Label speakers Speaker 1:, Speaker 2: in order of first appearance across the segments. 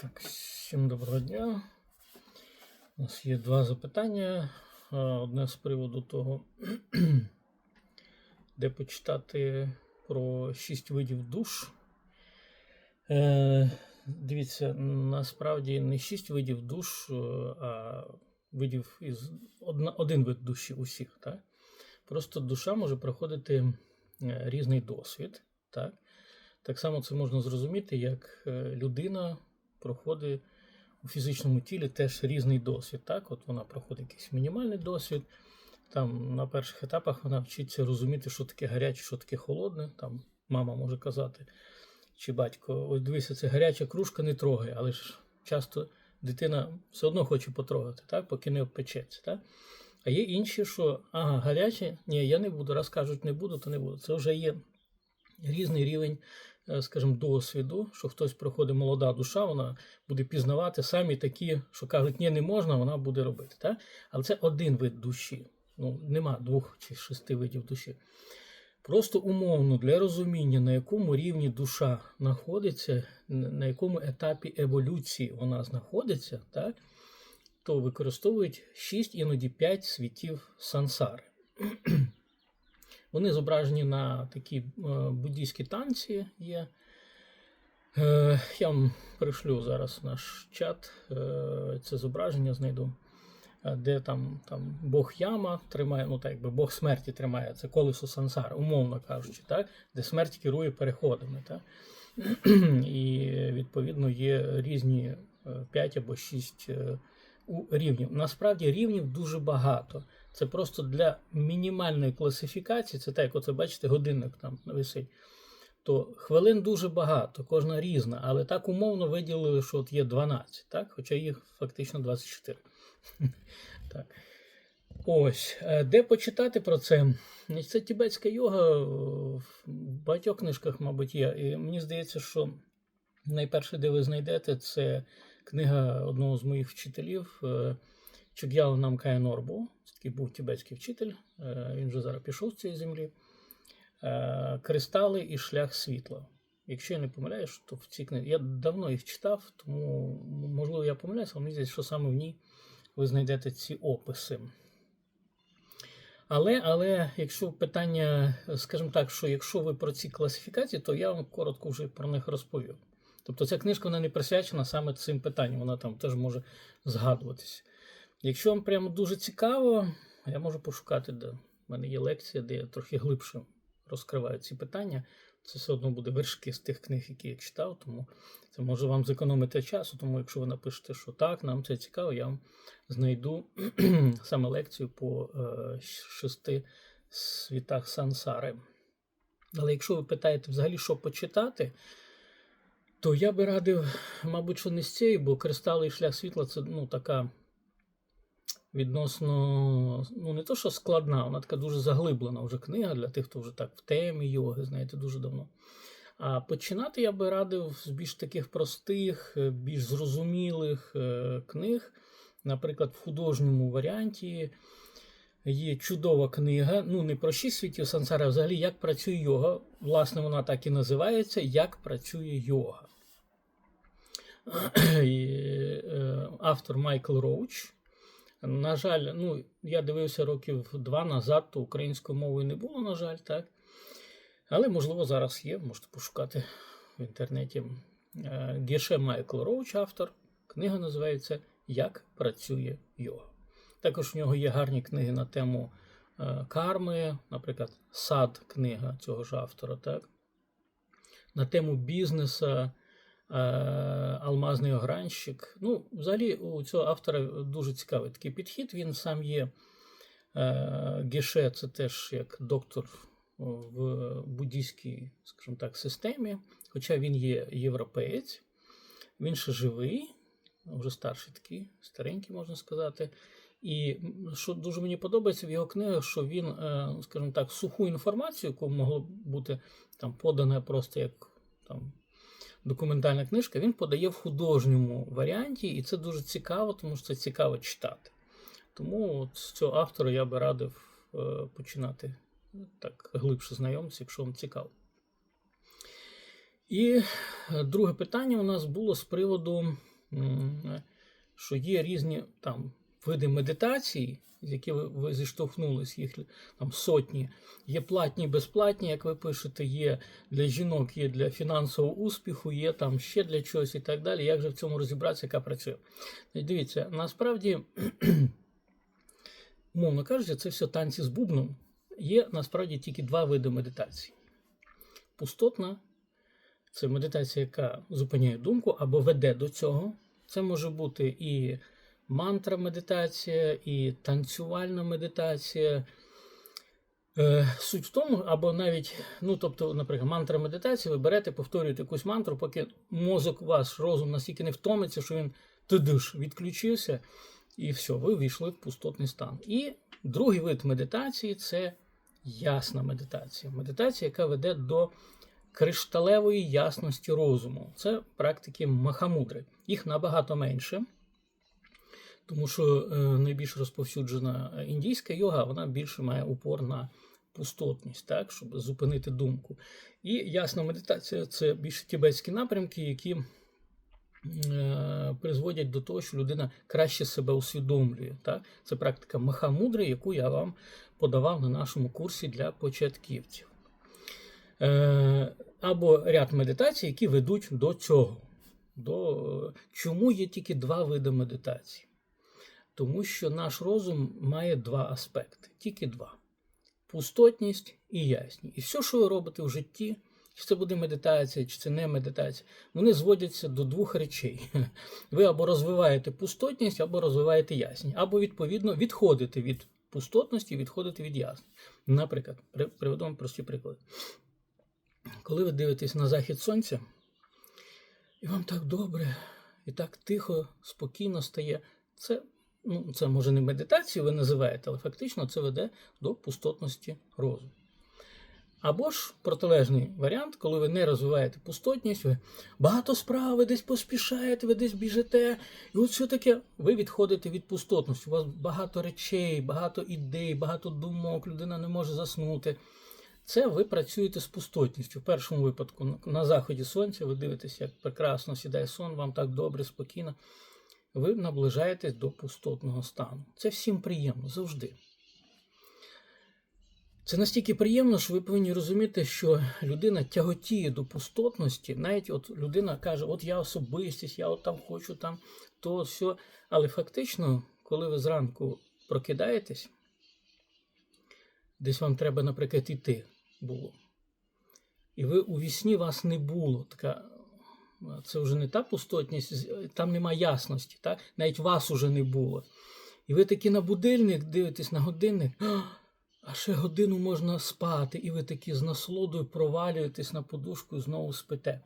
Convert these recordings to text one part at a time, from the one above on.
Speaker 1: Так, всім доброго дня. У нас є два запитання. Одне з приводу того, де почитати про шість видів душ. Е, Дивіться, насправді не шість видів душ, е, а видів із один вид душі усіх. Так? Просто душа може проходити е, різний досвід. Так? Так само це можна зрозуміти, як людина проходить у фізичному тілі теж різний досвід. Так? От вона проходить якийсь мінімальний досвід. Там на перших етапах вона вчиться розуміти, що таке гаряче, що таке холодне. Там мама може казати, чи батько, ось дивися, це гаряча кружка не трогай, але ж часто дитина все одно хоче потрогати, так? поки не обпечеться. Так? А є інші, що ага, гаряче, ні, я не буду. Раз кажуть, не буду, то не буду. Це вже є різний рівень, скажімо, досвіду, що хтось проходить молода душа, вона буде пізнавати самі такі, що кажуть, ні, не можна, вона буде робити. Так? Але це один вид душі. Ну, нема двох чи шести видів душі. Просто умовно для розуміння, на якому рівні душа знаходиться, на якому етапі еволюції вона знаходиться, так, то використовують 6, іноді 5 світів сансари. Вони зображені на такі е, буддійські танці є. Е, я вам пришлю зараз наш чат е, це зображення знайду, де там, там Бог Яма тримає, ну так якби Бог смерті тримає, це колесо сансар, умовно кажучи, так? де смерть керує переходами. Так? І відповідно є різні 5 або 6 рівнів. Насправді рівнів дуже багато. Це просто для мінімальної класифікації, це так, як оце бачите, годинник там висить. То хвилин дуже багато, кожна різна, але так умовно виділили, що от є 12, так? хоча їх фактично 24. так. Ось, е, де почитати про це? Це тібетська йога в багатьох книжках, мабуть, є. І мені здається, що найперше, де ви знайдете, це книга одного з моїх вчителів Чуг'яо Намкая Норбу. Такий був тібетський вчитель, е, він вже зараз пішов з цієї землі. Е, Кристали і шлях світла. Якщо я не помиляюсь, то в цій книзі. Я давно їх читав, тому можливо я помиляюся, але мені здається, що саме в ній ви знайдете ці описи. Але, але якщо питання, скажімо так, що якщо ви про ці класифікації, то я вам коротко вже про них розповів. Тобто ця книжка вона не присвячена саме цим питанням, вона там теж може згадуватися. Якщо вам прямо дуже цікаво, я можу пошукати, де в мене є лекція, де я трохи глибше розкриваю ці питання. Це все одно буде вершки з тих книг, які я читав, тому це може вам зекономити часу. Тому якщо ви напишете, що так, нам це цікаво, я вам знайду саме лекцію по е, шести світах сансари. Але якщо ви питаєте взагалі, що почитати, то я би радив, мабуть, що не з цієї, бо кристали і шлях світла це ну, така відносно, ну не то, що складна, вона така дуже заглиблена вже книга для тих, хто вже так в темі йоги, знаєте, дуже давно. А починати я би радив з більш таких простих, більш зрозумілих е, книг. Наприклад, в художньому варіанті є чудова книга. Ну, не про шість світів сансара, а взагалі як працює йога. Власне, вона так і називається Як працює йога. Е, автор Майкл Роуч. На жаль, ну, я дивився років два назад, то українською мовою не було, на жаль, так. Але, можливо, зараз є, можете пошукати в інтернеті. Е, Геше Майкл Роуч, автор. Книга називається Як працює йога. Також в нього є гарні книги на тему е, карми, наприклад, сад книга цього ж автора, так? на тему бізнеса. Алмазний огранщик. Ну, взагалі, у цього автора дуже цікавий такий підхід. Він сам є Геше, це теж як доктор в буддійській, скажімо так, системі. Хоча він є європеєць, він ще живий, вже старший такий, старенький, можна сказати. І що дуже мені подобається в його книгах, що він, скажімо так, суху інформацію, яку могло бути там подана просто як там документальна книжка, він подає в художньому варіанті, і це дуже цікаво, тому що це цікаво читати. Тому от з цього автора я би радив е, починати ну, так глибше знайомитися, якщо вам цікаво. І друге питання у нас було з приводу що є різні там види медитації, з які ви, зіштовхнулись, їх там сотні. Є платні, безплатні, як ви пишете, є для жінок, є для фінансового успіху, є там ще для чогось і так далі. Як же в цьому розібратися, яка працює? Дивіться, насправді, умовно кажучи, це все танці з бубном. Є насправді тільки два види медитації. Пустотна це медитація, яка зупиняє думку або веде до цього. Це може бути і мантра медитація, і танцювальна медитація. Е, Суть в тому, або навіть, ну тобто, наприклад, мантра медитації, ви берете, повторюєте якусь мантру, поки мозок ваш розум настільки не втомиться, що він тидиш, відключився, і все, ви війшли в пустотний стан. І другий вид медитації це ясна медитація. Медитація, яка веде до кришталевої ясності розуму. Це практики махамудри. Їх набагато менше. Тому що е, найбільш розповсюджена індійська йога, вона більше має упор на пустотність, так, щоб зупинити думку. І ясна медитація це більше тібетські напрямки, які е, призводять до того, що людина краще себе усвідомлює. Так? Це практика махамудри, яку я вам подавав на нашому курсі для початківців. Е, або ряд медитацій, які ведуть до цього. До... Чому є тільки два види медитації? Тому що наш розум має два аспекти, тільки два: пустотність і ясність. І все, що ви робите в житті, чи це буде медитація, чи це не медитація, вони зводяться до двох речей. Ви або розвиваєте пустотність, або розвиваєте ясність, або, відповідно, відходите від пустотності, відходите від ясності. Наприклад, приведу вам прості приклади. Коли ви дивитесь на захід сонця, і вам так добре, і так тихо, спокійно стає, це ну, це може не медитацію ви називаєте, але фактично це веде до пустотності розуму. Або ж протилежний варіант, коли ви не розвиваєте пустотність, ви багато справ, ви десь поспішаєте, ви десь біжите, і от що таке, ви відходите від пустотності. У вас багато речей, багато ідей, багато думок, людина не може заснути. Це ви працюєте з пустотністю. В першому випадку на заході сонця ви дивитеся, як прекрасно сідає сон, вам так добре, спокійно ви наближаєтесь до пустотного стану. Це всім приємно завжди. Це настільки приємно, що ви повинні розуміти, що людина тяготіє до пустотності. Навіть от людина каже, от я особистість, я от там хочу там то, все. Але фактично, коли ви зранку прокидаєтесь, десь вам треба, наприклад, іти було. І ви у вісні вас не було. Така це вже не та пустотність, там нема ясності, так? навіть вас уже не було. І ви такі на будильник дивитесь на годинник, а ще годину можна спати, і ви такі з насолодою провалюєтесь на подушку і знову спите.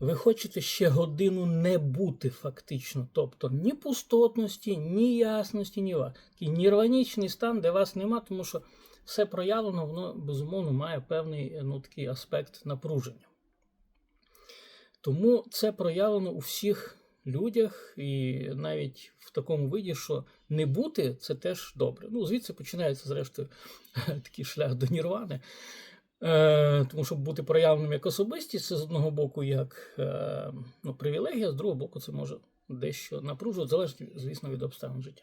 Speaker 1: Ви хочете ще годину не бути фактично. Тобто ні пустотності, ні ясності, ні вас. Такий нірванічний стан, де вас нема, тому що все проявлено, воно безумовно має певний ну, такий аспект напруження. Тому це проявлено у всіх людях, і навіть в такому виді, що не бути це теж добре. Ну, звідси починається, зрештою, такий шлях до Нірвани. Е, Тому що бути проявленим як особистість, це з одного боку як е, ну, привілегія, з другого боку, це може дещо напружувати, залежить, звісно, від обставин життя.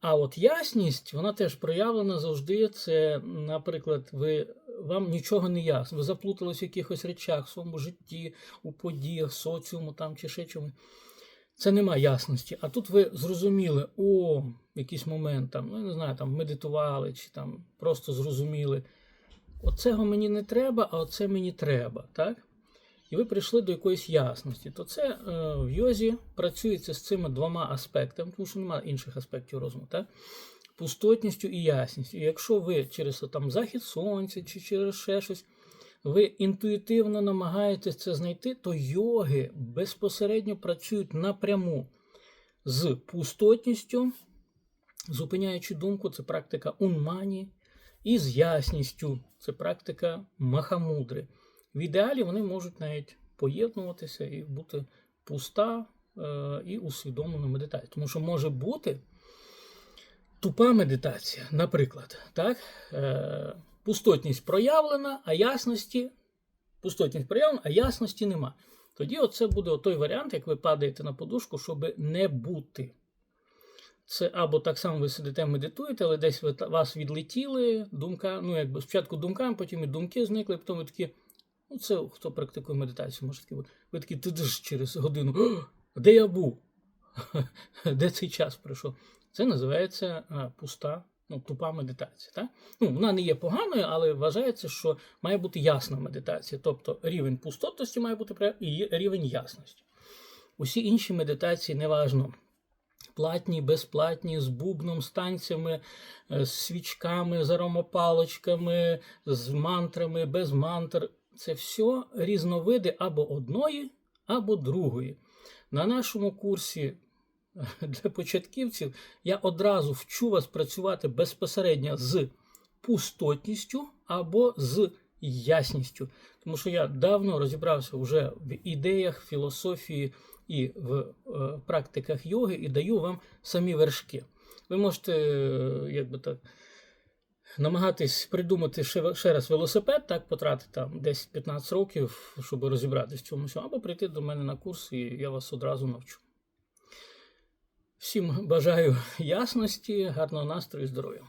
Speaker 1: А от ясність, вона теж проявлена завжди. Це, наприклад, ви вам нічого не ясно. Ви заплутались в якихось речах, в своєму житті, у подіях, соціуму там чи ще чому. Це нема ясності. А тут ви зрозуміли, о, якийсь момент там, ну я не знаю, там медитували чи там просто зрозуміли. Оцього мені не треба, а оце мені треба. так? І ви прийшли до якоїсь ясності. То це е, в йозі працюється з цими двома аспектами, тому що немає інших аспектів розуму. так? Пустотністю і ясністю. І якщо ви через там, захід сонця чи через ще щось, ви інтуїтивно намагаєтесь це знайти, то йоги безпосередньо працюють напряму з пустотністю, зупиняючи думку, це практика унмані, і з ясністю це практика махамудри. В ідеалі вони можуть навіть поєднуватися і бути пуста е, і усвідомлена медитація. Тому що може бути тупа медитація, наприклад, так? Е, пустотність проявлена, а ясності. Пустотність проявлена, а ясності нема. Тоді оце буде той варіант, як ви падаєте на подушку, щоб не бути. Це або так само ви сидите, медитуєте, але десь ви, вас відлетіли думка, ну якби спочатку думками, потім і думки зникли, потім ви такі. Ну, це хто практикує медитацію, може таки бути. Ви такі ти ж через годину. Де я був? Де цей час пройшов? Це називається пуста, ну, тупа медитація. Так? Ну, вона не є поганою, але вважається, що має бути ясна медитація. Тобто рівень пустотності має бути і рівень ясності. Усі інші медитації неважно. Платні, безплатні, з бубном, з танцями, е, з свічками, з аромопалочками, з мантрами, без мантр. Це все різновиди або одної, або другої. На нашому курсі для початківців я одразу вчу вас працювати безпосередньо з пустотністю або з ясністю. Тому що я давно розібрався вже в ідеях, філософії і в е, практиках йоги і даю вам самі вершки. Ви можете, е, як би так, намагатись придумати ще, раз велосипед, так, потратити там 10-15 років, щоб розібратися в цьому або прийти до мене на курс, і я вас одразу навчу. Всім бажаю ясності, гарного настрою здоров'я.